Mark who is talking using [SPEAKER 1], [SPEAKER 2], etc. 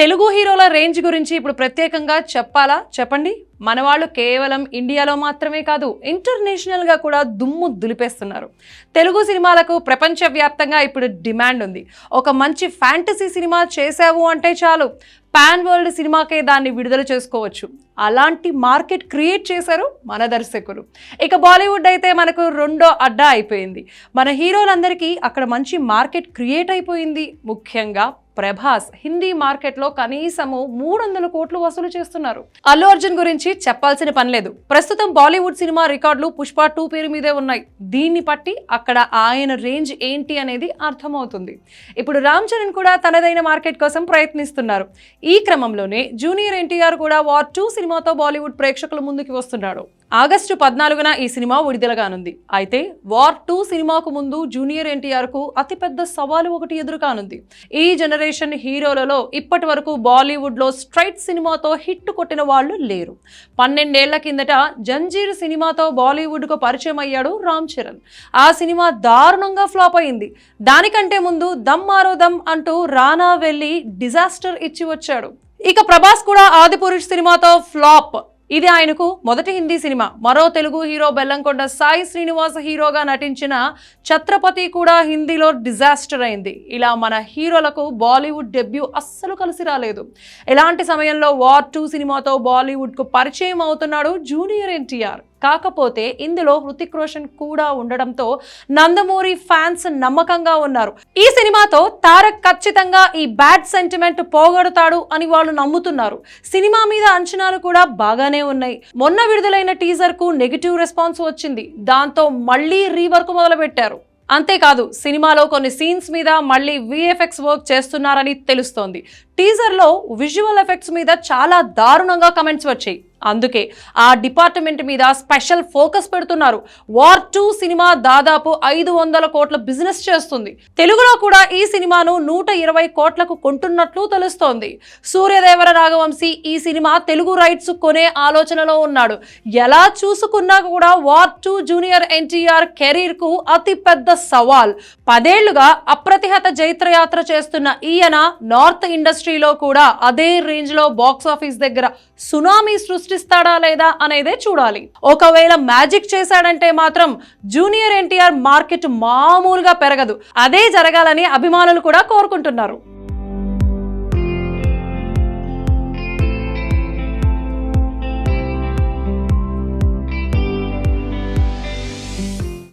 [SPEAKER 1] తెలుగు హీరోల రేంజ్ గురించి ఇప్పుడు ప్రత్యేకంగా చెప్పాలా? చెప్పండి. మన వాళ్ళు కేవలం ఇండియాలో మాత్రమే కాదు ఇంటర్నేషనల్గా కూడా దుమ్ము దులిపేస్తున్నారు. తెలుగు సినిమాలకు ప్రపంచవ్యాప్తంగా ఇప్పుడు డిమాండ్ ఉంది. ఒక మంచి ఫ్యాంటసీ సినిమా చేసావు అంటే చాలు. పాన్ వరల్డ్ సినిమాకే దాన్ని విడుదల చేసుకోవచ్చు. అలాంటి మార్కెట్ క్రియేట్ చేశారు మన దర్శకులు. ఇక బాలీవుడ్ అయితే మనకు రెండో అడ్డా అయిపోయింది. మన హీరోలందరికీ అక్కడ మంచి మార్కెట్ క్రియేట్ అయిపోయింది ముఖ్యంగా ప్రభాస్ హిందీ మార్కెట్లో కనీసము మూడు వందల కోట్లు వసూలు చేస్తున్నారు. అల్లు అర్జున్ గురించి చెప్పాల్సిన పని లేదు. ప్రస్తుతం బాలీవుడ్ సినిమా రికార్డులు పుష్ప టూ పేరు మీదే ఉన్నాయి. దీన్ని బట్టి అక్కడ ఆయన రేంజ్ ఏంటి అనేది అర్థమవుతుంది. ఇప్పుడు రామ్ చరణ్ కూడా తనదైన మార్కెట్ కోసం ప్రయత్నిస్తున్నారు. ఈ క్రమంలోనే జూనియర్ ఎన్టీఆర్ కూడా వార్ టూ సినిమాతో బాలీవుడ్ ప్రేక్షకుల ముందుకు వస్తున్నాడు. ఆగస్టు పద్నాలుగున ఈ సినిమా విడుదలగానుంది అయితే వార్ టూ సినిమాకు ముందు జూనియర్ ఎన్టీఆర్కు అతిపెద్ద సవాలు ఒకటి ఎదురుకానుంది. ఈ జనరేషన్ హీరోలలో ఇప్పటి వరకు బాలీవుడ్లో స్ట్రైట్ సినిమాతో హిట్ కొట్టిన వాళ్ళు లేరు. పన్నెండేళ్ళ కిందట జంజీర్ సినిమాతో బాలీవుడ్కు పరిచయం అయ్యాడు రామ్ చరణ్. ఆ సినిమా దారుణంగా ఫ్లాప్ అయింది. దానికంటే ముందు దమ్ మారో దమ్ అంటూ రానా వెళ్ళి డిజాస్టర్ ఇచ్చి వచ్చాడు. ఇక ప్రభాస్ కూడా ఆదిపురుష్ సినిమాతో ఫ్లాప్. ఇది ఆయనకు మొదటి హిందీ సినిమా మరో తెలుగు హీరో బెల్లంకొండ సాయి శ్రీనివాస హీరోగా నటించిన ఛత్రపతి కూడా హిందీలో డిజాస్టర్ అయింది. ఇలా మన హీరోలకు బాలీవుడ్ డెబ్యూ అస్సలు కలిసి రాలేదు. ఇలాంటి సమయంలో వార్ టూ సినిమాతో బాలీవుడ్కు పరిచయం అవుతున్నాడు జూనియర్ ఎన్టీఆర్. కాకపోతే ఇందులో హృతిక్ రోషన్ కూడా ఉండడంతో నందమూరి ఫ్యాన్స్ నమ్మకంగా ఉన్నారు. ఈ సినిమాతో తారక్ ఖచ్చితంగా ఈ బ్యాడ్ సెంటిమెంట్ పోగొడతాడు అని వాళ్ళు నమ్ముతున్నారు. సినిమా మీద అంచనాలు కూడా బాగానే ఉన్నాయి. మొన్న విడుదలైన టీజర్కు నెగిటివ్ రెస్పాన్స్ వచ్చింది. దాంతో మళ్ళీ రీవర్క్ మొదలుపెట్టారు. అంతేకాదు సినిమాలో కొన్ని సీన్స్ మీద మళ్ళీ విఎఫ్ఎక్స్ వర్క్ చేస్తున్నారని తెలుస్తోంది. టీజర్లో విజువల్ ఎఫెక్ట్స్ మీద చాలా దారుణంగా కమెంట్స్ వచ్చాయి. అందుకే ఆ డిపార్ట్మెంట్ మీద స్పెషల్ ఫోకస్ పెడుతున్నారు. వార్ టూ సినిమా దాదాపు ఐదు వందల కోట్ల బిజినెస్ చేస్తుంది. తెలుగులో కూడా ఈ సినిమాను నూట ఇరవై కోట్లకు కొంటున్నట్లు తెలుస్తోంది. సూర్యదేవర రాఘవంశీ ఈ సినిమా తెలుగు రైట్స్ కొనే ఆలోచనలో ఉన్నాడు. ఎలా చూసుకున్నా కూడా వార్ టూ జూనియర్ ఎన్టీఆర్ కెరీర్కు సవాల్. పదేళ్ళుగా అప్రతిహత జైత్రయాత్ర చేస్తున్న ఈయన నార్త్ ఇండస్ట్రీలో కూడా అదే రేంజ్లో బాక్స్ ఆఫీస్ దగ్గర సునామీ సృష్టి సృష్టిస్తాడా లేదా అనేదే చూడాలి. ఒకవేళ మ్యాజిక్ చేశాడంటే మాత్రం జూనియర్ ఎన్టీఆర్ మార్కెట్ మామూలుగా పెరగదు. అదే జరగాలని అభిమానులు కూడా కోరుకుంటున్నారు.